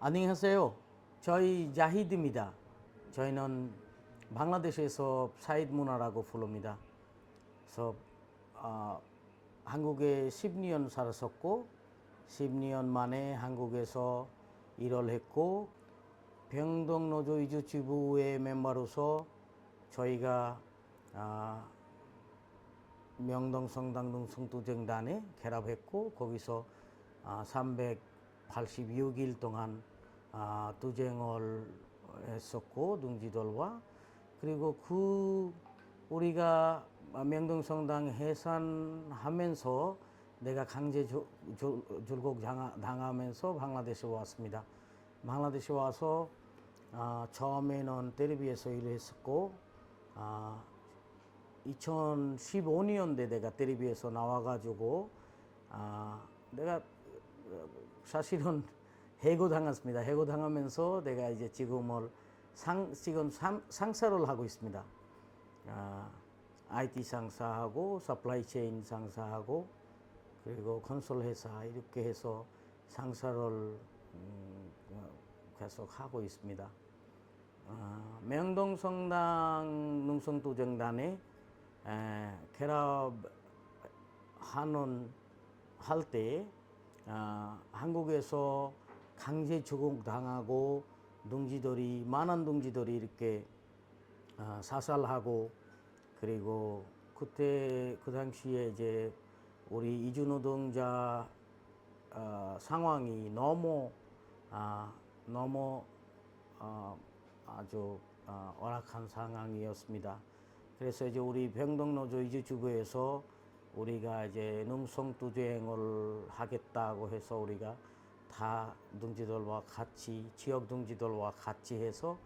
안녕하세요. 저희 자히드입니다. 저희는 방라데시에서 사이드 문화라고 부릅니다. 그래서 어, 한국에 10년 살았었고 10년 만에 한국에서 일을 했고 병동노조 이주지부의 멤버로서 저희가 아, 어, 명동성당동 성투정단에 결합했고 거기서 아, 어, 300 86일 동안 아, 투쟁을 했었고 둥지돌과 그리고 그 우리가 명동성당 해산하면서 내가 강제 줄곡 당하면서 방글라데시 왔습니다. 방글라데시 와서 아, 처음에는 테레비에서 일했었고 아, 2015년대 내가 테레비에서 나와가지고 아, 내가 사실은 해고 당했습니다. 해고 당하면서 내가 이제 지금을 상 지금 상, 상사를 하고 있습니다. 아, IT 상사하고 서플라이 체인 상사하고 그리고 건설 회사 이렇게 해서 상사를 음, 어, 계속 하고 있습니다. 아, 명동 성당 능성도정단에 에, 결합하는 할 때 아, 한국에서 강제 조공 당하고 농지들이 많은 농지들이 이렇게 아, 사살하고 그리고 그때 그 당시에 이제 우리 이주 노동자 어, 상황이 너무 아, 너무 어, 아주 어, 열악한 상황이었습니다. 그래서 이제 우리 병동노조 이주주부에서 우리가 이제 농성투쟁을 하겠다고 해서 우리가 다 동지들과 같이 지역 동지들과 같이 해서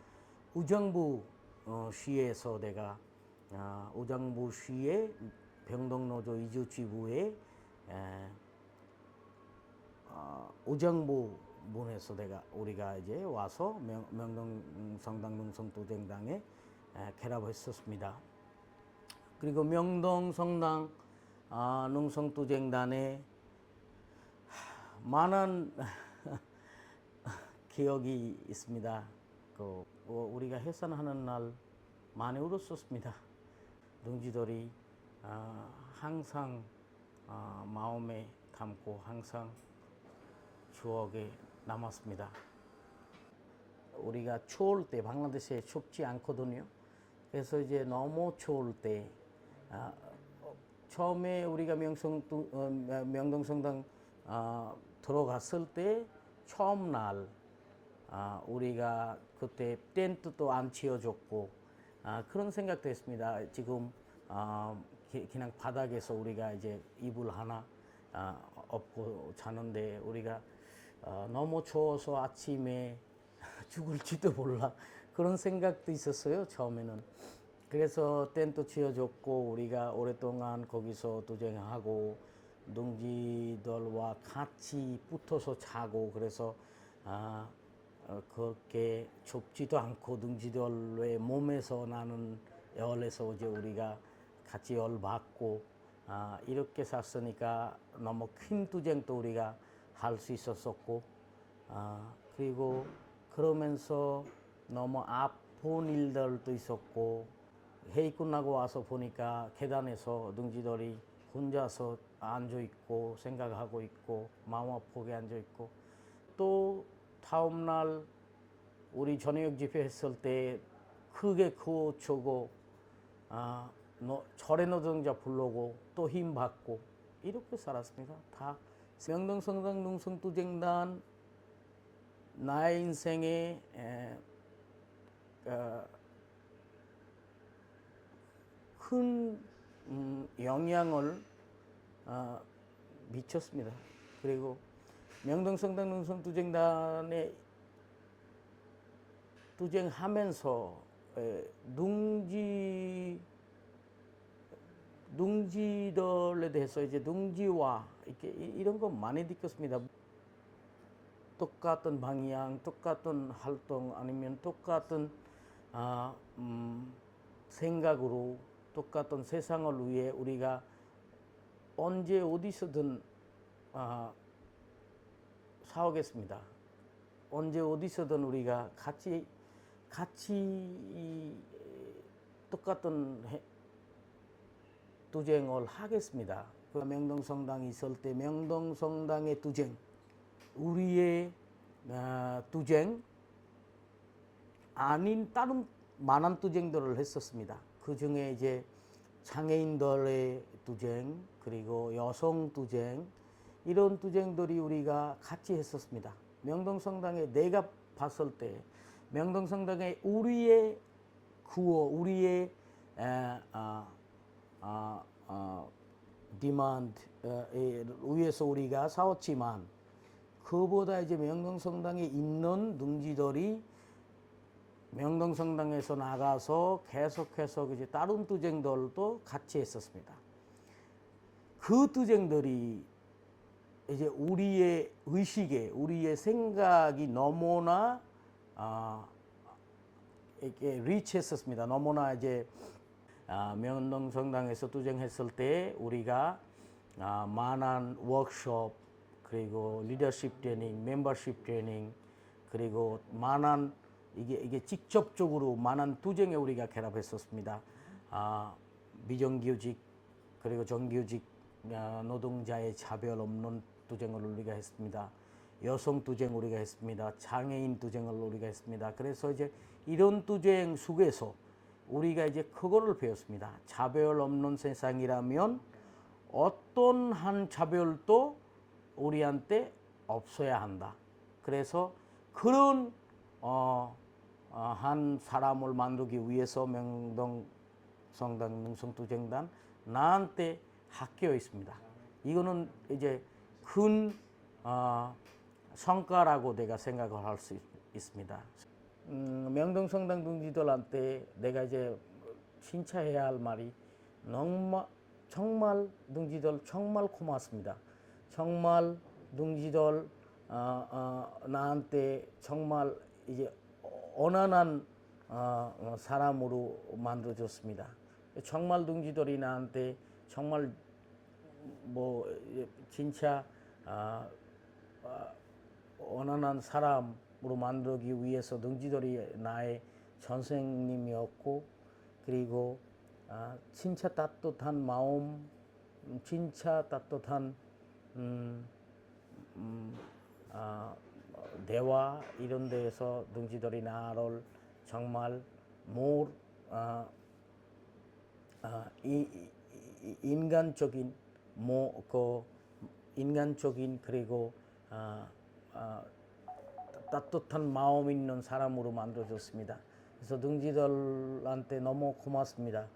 우정부 어, 시에서 내가 아, 우정부 시에 병동노조 이주지부에 에, 어, 우정부 문에서 내가 우리가 이제 와서 명, 명동 성당 농성도쟁당에 에, 결합했었습니다. 그리고 명동 성당 아, 농성도쟁단에 하, 많은 기억이 있습니다. 그 어, 우리가 해산하는 날 많이 울었었습니다. 동지들이 아, 항상 아, 마음에 담고 항상 추억에 남았습니다. 우리가 추울 때 방글라데시에 춥지 않거든요. 그래서 이제 너무 추울 때 아, 어, 처음에 우리가 명성 어, 명동성당 아, 들어갔을 때 처음 날 아, 우리가 그때 텐트도 안 치워줬고 아, 그런 생각도 했습니다. 지금 아, 기- 그냥 바닥에서 우리가 이제 이불 하나 아, 엎고 자는데 우리가 어, 너무 추워서 아침에 죽을지도 몰라 그런 생각도 있었어요 처음에는 그래서 텐트 치워줬고 우리가 오랫동안 거기서 도쟁하고 농지들과 같이 붙어서 자고 그래서 아, 어, 그렇게 좁지도 않고 능지들의 몸에서 나는 열에서 이제 우리가 같이 열 받고 아, 이렇게 샀으니까 너무 큰 투쟁도 우리가 할 수 있었었고 아, 그리고 그러면서 너무 아픈 일들도 있었고 회의 끝나고 와서 보니까 계단에서 능지들이 혼자서 앉아 있고 생각하고 있고 마음 아프게 앉아 있고 또 다음 날 우리 저녁 집회 했을 때 크게 크고 추고 아, 너, 절의 노동자 부르고 또 힘 받고 이렇게 살았습니다. 다 명동성당 농성투쟁단 나의 인생에 에, 어, 큰 음, 영향을 어, 미쳤습니다. 그리고 명동성당 농성 투쟁단에 투쟁하면서 에, 농지 농지들에 대해서 이제 농지화 이렇게 이- 이런 거 많이 느꼈습니다. 똑같은 방향, 똑같은 활동 아니면 똑같은 아, 음, 생각으로 똑같은 세상을 위해 우리가 언제 어디서든 아, 싸우겠습니다. 언제 어디서든 우리가 같이 같이 이 똑같은 해- 투쟁을 하겠습니다. 그 명동성당이 있을 때 명동성당의 투쟁, 우리의 아, 투쟁 아닌 다른 많은 투쟁들을 했었습니다. 그 중에 이제 장애인들의 투쟁 그리고 여성 투쟁 이런 투쟁들이 우리가 같이 했었습니다. 명동성당에 내가 봤을 때 명동성당에 우리의 구호, 우리의 에, 아, 아, 아, 디만드에 의해서 우리가 싸웠지만 그보다 이제 명동성당에 있는 능지들이 명동성당에서 나가서 계속해서 이제 다른 투쟁들도 같이 했었습니다. 그 투쟁들이 이제 우리의 의식에 우리의 생각이 너무나 아, 이렇게 리치했었습니다. 너무나 이제 아, 명동성당에서 투쟁했을 때 우리가 아, 많은 워크숍 그리고 리더십 트레이닝, 멤버십 트레이닝 그리고 많은 이게 이게 직접적으로 많은 투쟁에 우리가 결합했었습니다. 아, 비정규직 그리고 정규직 아, 노동자의 차별 없는 투쟁을 우리가 했습니다. 여성 투쟁 우리가 했습니다. 장애인 투쟁을 우리가 했습니다. 그래서 이제 이런 투쟁 속에서 우리가 이제 그거를 배웠습니다. 차별 없는 세상이라면 어떤 한 차별도 우리한테 없어야 한다. 그래서 그런 어, 어, 한 사람을 만들기 위해서 명동 성당 능성투쟁단 나한테 합겨 있습니다. 이거는 이제 큰 어, 성과라고 내가 생각을 할 수 있습니다. 음, 명동 성당 동지들한테 내가 이제 칭찬해야 할 말이 정말 정말 동지들 정말 고맙습니다. 정말 동지들 어, 어, 나한테 정말 이제 언한한 어, 어, 사람으로 만들어줬습니다. 정말 동지들이 나한테 정말 뭐 예, 진짜 아, 아, 언한한 사람으로 만들기 위해서 능지들이 나의 선생님이었고 그리고 아, 진짜 따뜻한 마음, 음, 진짜 따뜻한 음, 음, 아, 어, 대화 이런 데에서 능지들이 나를 정말 more 아, 아, 이, 이- 이- 인간적인 뭐그 인간적인 그리고 아, 아, 따뜻한 마음 있는 사람으로 만들어줬습니다. 그래서 능지들한테 너무 고맙습니다.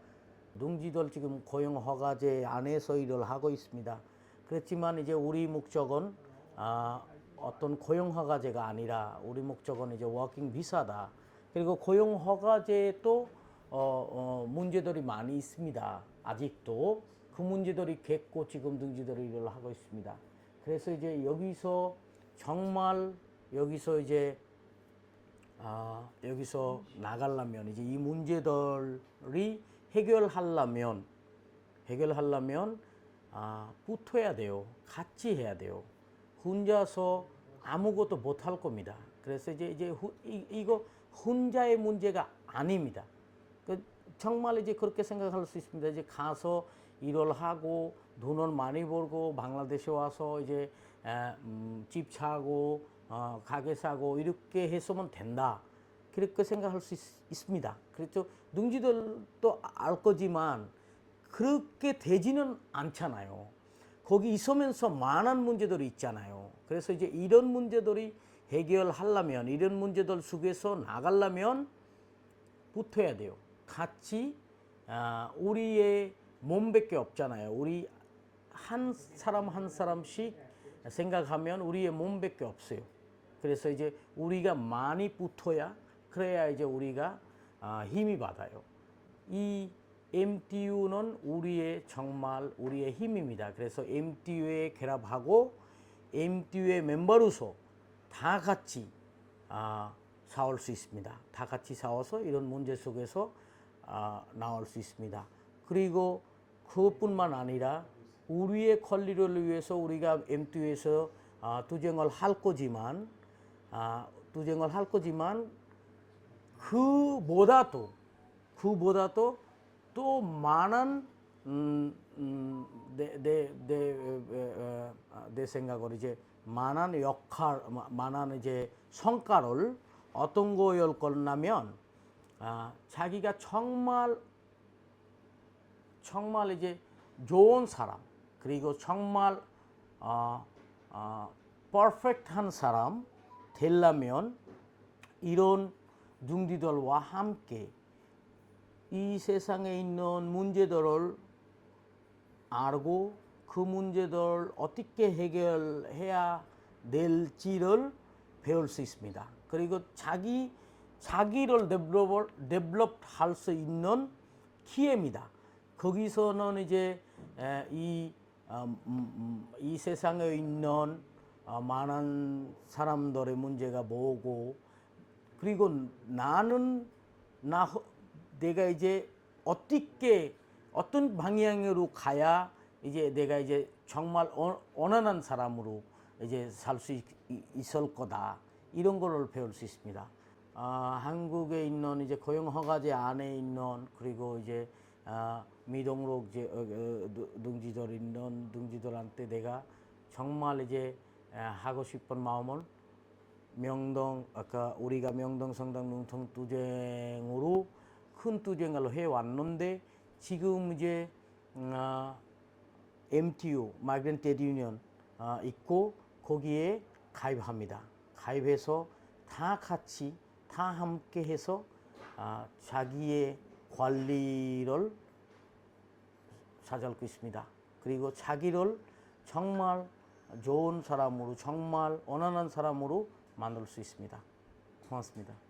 능지들 지금 고용 허가제 안에서 일을 하고 있습니다. 그렇지만 이제 우리 목적은 아, 어 떤 고용 허가제가 아니라 우리 목적은 이제 워킹 비자다. 그리고 고용 허가제도 어, 어, 문제들이 많이 있습니다. 아직도 그 문제들이 겠고 지금 등지들이 일을 하고 있습니다. 그래서 이제 여기서 정말 여기서 이제 아, 여기서 나가려면 이제 이 문제들이 해결하려면 해결하려면 아, 붙어야 돼요. 같이 해야 돼요. 혼자서 아무것도 못할 겁니다. 그래서 이제 이제 후, 이, 이거 혼자의 문제가 아닙니다. 그 정말 이제 그렇게 생각할 수 있습니다. 이제 가서 일을 하고 돈을 많이 벌고 방글라데시 와서 이제 에, 음, 집 사고 어, 가게 사고 이렇게 했으면 된다. 그렇게 생각할 수 있, 있습니다. 그렇죠. 능지들도 알 거지만 그렇게 되지는 않잖아요. 거기 있으면서 많은 문제들이 있잖아요. 그래서 이제 이런 문제들이 해결하려면 이런 문제들 속에서 나가려면 붙어야 돼요. 같이 아, 우리의 몸밖에 없잖아요. 우리 한 사람 한 사람씩 생각하면 우리의 몸밖에 없어요. 그래서 이제 우리가 많이 붙어야 그래야 이제 우리가 아, 힘이 받아요. 이 MTU는 우리의 정말 우리의 힘입니다. 그래서 MTU에 결합하고 MTU의 멤버로서 다 같이 아, 싸울 수 있습니다. 다 같이 싸워서 이런 문제 속에서 아, 나올 수 있습니다. 그리고 그것뿐만 아니라 우리의 권리를 위해서 우리가 MTU에서 아, 투쟁을 할 거지만 아, 투쟁을 할 거지만 그보다도 그보다도 내, 내, 에, 에, 에, 내 생각으로 이제 많은 역할, 마- 많은 이제 성과를 어떤 거였 거냐면 아, 자기가 정말 정말 이제 좋은 사람 그리고 정말 어, 어, 퍼펙트한 사람 되려면 이런 중디들과 함께 이 세상에 있는 문제들을 알고 그 문제들 어떻게 해결해야 될지를 배울 수 있습니다. 그리고 자기 자기를 데벨롭 데벨롭 할 수 있는 기회입니다. 거기서는 이제 에, 이, 어, 음, 음, 이 세상에 있는 어, 많은 사람들의 문제가 뭐고 그리고 나는 나 허- 내가 이제 어떻게 어떤 방향으로 가야 이제 내가 이제 정말 어- 원하는 사람으로 이제 살 수 있을 거다 이런 거를 배울 수 있습니다. 아, 한국에 있는 이제 고용 허가제 안에 있는 그리고 이제 아, 미동록 이제 어, 어, 누- 능지들 있는 능지들한테 내가 정말 이제 에, 하고 싶은 마음을 명동 아까 우리가 명동 성당 농통 투쟁으로 큰 투쟁을 해 왔는데 지금 이제 음, 아, MTU 마이그랜트 테드 유니언 아, 있고 거기에 가입합니다. 가입해서 다 같이 다 함께 해서 아, 자기의 관리를 찾아올 고 있습니다. 그리고 자기를 정말 좋은 사람으로 정말 원하는 사람으로 만들 수 있습니다. 고맙습니다.